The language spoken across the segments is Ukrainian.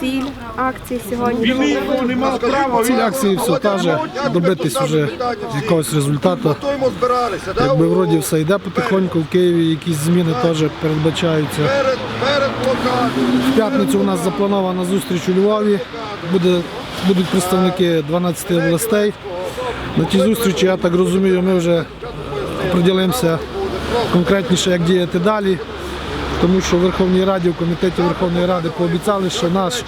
Ціль акції сьогодні? Ціль акції все та же, добитись вже якогось результату. Якби вроді все йде потихоньку в Києві, якісь зміни теж передбачаються. В п'ятницю у нас запланована зустріч у Львові. Буде, будуть представники 12 областей. На тій зустрічі, я так розумію, ми вже приділимося конкретніше, як діяти далі. Тому що в Верховній Раді, в комітеті Верховної Ради пообіцяли, що наш, е,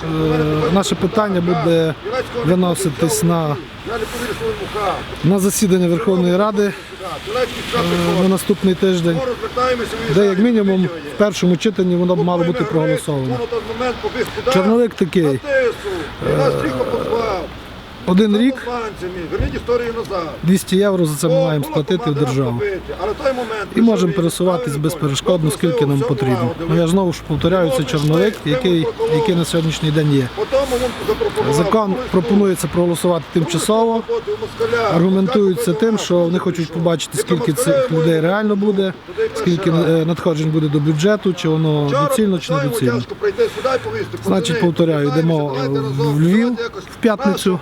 наше питання буде виноситись на, на засідання Верховної Ради е, на наступний тиждень, де як мінімум в першому читанні воно б мало бути проголосовано. Чорновик такий. На тису. І нас тріхо позвав. Один рік Панцями. Верніть історію назад. 200 євро за це ми маємо сплатити в державу. І можемо пересуватись безперешкодно, скільки нам потрібно. Ну я знову ж повторяю, це чорновик, який, який на сьогоднішній день є. Закон пропонується проголосувати тимчасово. Аргументуються тим, що вони хочуть побачити, скільки цих людей реально буде, скільки е, надходжень буде до бюджету, чи воно доцільно чи не доцільно. Значить, повторяю, йдемо е, в Львів в п'ятницю,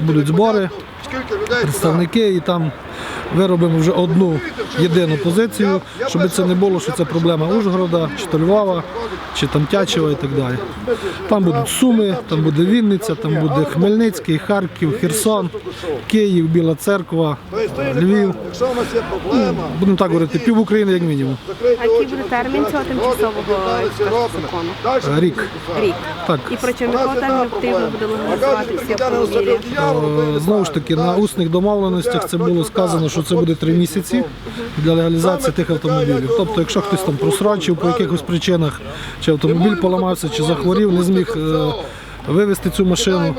будуть збори, представники, і там виробимо вже одну єдину позицію, щоб це не було, що це проблема Ужгорода, чи то Львова, чи там Тячева і так далі. Там будуть Суми, там буде Вінниця, там буде Хмельницький, Харків, Херсон, Київ, Біла Церква, Львів. Будемо так говорити, пів України як мінімум. А який буде термін цього тимчасового закону? Рік. Рік. Так. І протягом якого терміну потрібно проблема. буде легалізувати всі автомобілі? Е, Знову ж таки, на усних домовленостях це було сказано, що це буде три місяці для легалізації тих автомобілів. Тобто, якщо хтось там просрочив по якихось причинах, чи автомобіль поламався, чи захворів, не зміг е, вивезти цю машину.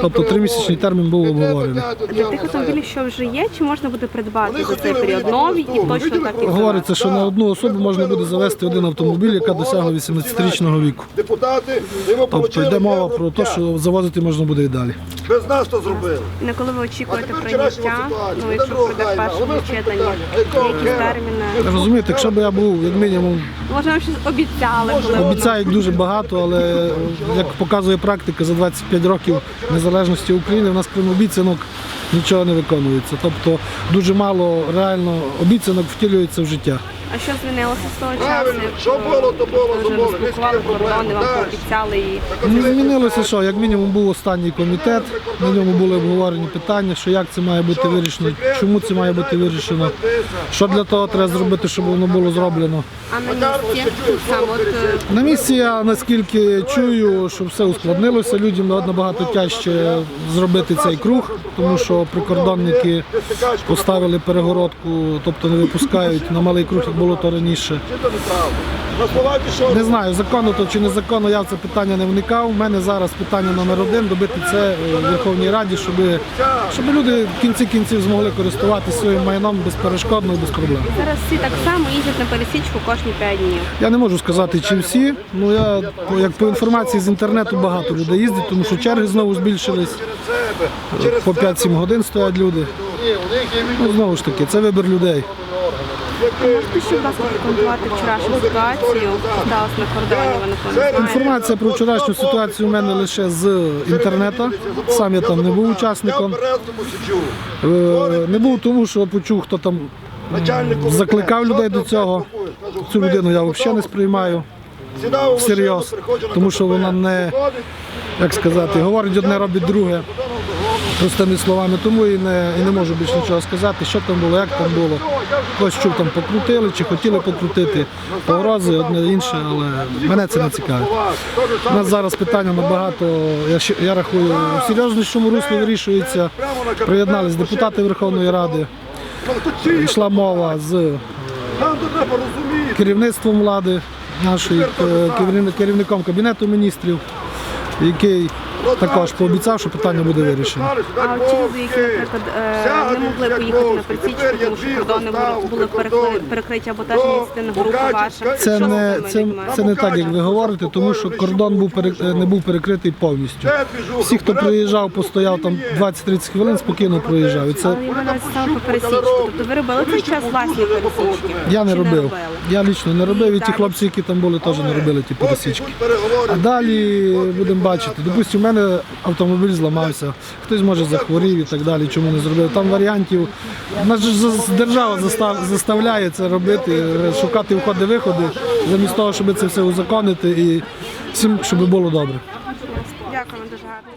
Тобто тримісячний термін був обговорений. Для тих автомобілів, що вже є, чи можна буде придбати за цей період нові і точно так і Говориться, що на одну особу можна буде завести один автомобіль, яка досягла 18-річного віку. Депутати, Тобто йде мова про те, що завозити можна буде і далі. Без нас то зробили. На коли ви очікуєте прийняття? Ну, якщо питання. А якого якісь терміни? Розумієте, якщо б я був як мінімум Може, вам щось обіцяли, коли? Обіцяють дуже багато, але як показує практика, за 25 років незалежності України в нас крім обіцянок нічого не виконується. Тобто дуже мало реально обіцянок втілюється в життя. А що змінилося з того часу? Правильно. Що було, то було, то було. проблеми. кордони, вам пообіцяли і Не змінилося що, як мінімум був останній комітет, на ньому були обговорені питання, що як це має бути вирішено, чому це має бути вирішено, що для того треба зробити, щоб воно було зроблено. а на місці? саме от е, На місці я наскільки чую, що все ускладнилося, людям набагато тяжче зробити цей круг, тому що прикордонники поставили перегородку, тобто не випускають на малий круг, було то раніше. Не знаю, законно то чи незаконно, я в це питання не вникав. У мене зараз питання номер один добити це е, в Верховній Раді, щоб, щоб люди в кінці кінців змогли користуватися своїм майном безперешкодно і без проблем. зараз всі так само їздять на пересічку кожні 5 днів. Я не можу сказати, чи всі. Ну я як по інформації з інтернету багато людей їздить, тому що черги знову збільшились. Через По 5-7 годин стоять люди. Ну знову ж таки, це вибір людей. Можете ще, будь прокоментувати вчорашню ситуацію, сталося на кордоні, ви напевно знаєте. Інформація про вчорашню ситуацію у мене лише з інтернету. Сам я там не був учасником. Е, Не був тому, що почув, хто там закликав людей до цього. Цю людину я взагалі не сприймаю всерйоз, тому що вона не, як сказати, говорить одне, робить друге. Простими словами, тому і не, і не можу більше нічого сказати, що там було, як там було. Хтось чув там покрутили чи хотіли покрутити, погрози, одне інше, але мене це не цікавить. У нас зараз питання набагато, я, я рахую, в серйознішому руслі вирішується. Приєднались депутати Верховної Ради. Йшла мова з розуміти. керівництвом влади, нашою е, керівником кабінету міністрів, який також пообіцяв, що питання буде вирішено. А от чоловіки, наприклад, е, не могли поїхати на присічку, тому що кордони були- перекриті або група ваша. Це не це, це не так, як ви говорите, тому що кордон був е, не був перекритий повністю. Всі, хто приїжджав, постояв там 20-30 хвилин, спокійно проїжджав. І це Але я маю по пересічку. Тобто ви робили цей час власні пересічки? я не робив. Я лічно не робив, і ті хлопці, які там були, теж не робили ті пересічки. А далі будемо бачити. Допустимо, у мене автомобіль зламався, хтось може захворів і так далі. Чому не зробив? Там варіантів. Нас держава заставляє це робити, шукати входи-виходи, замість того, щоб це все узаконити і всім, щоб було добре. Дякую, дуже гарно.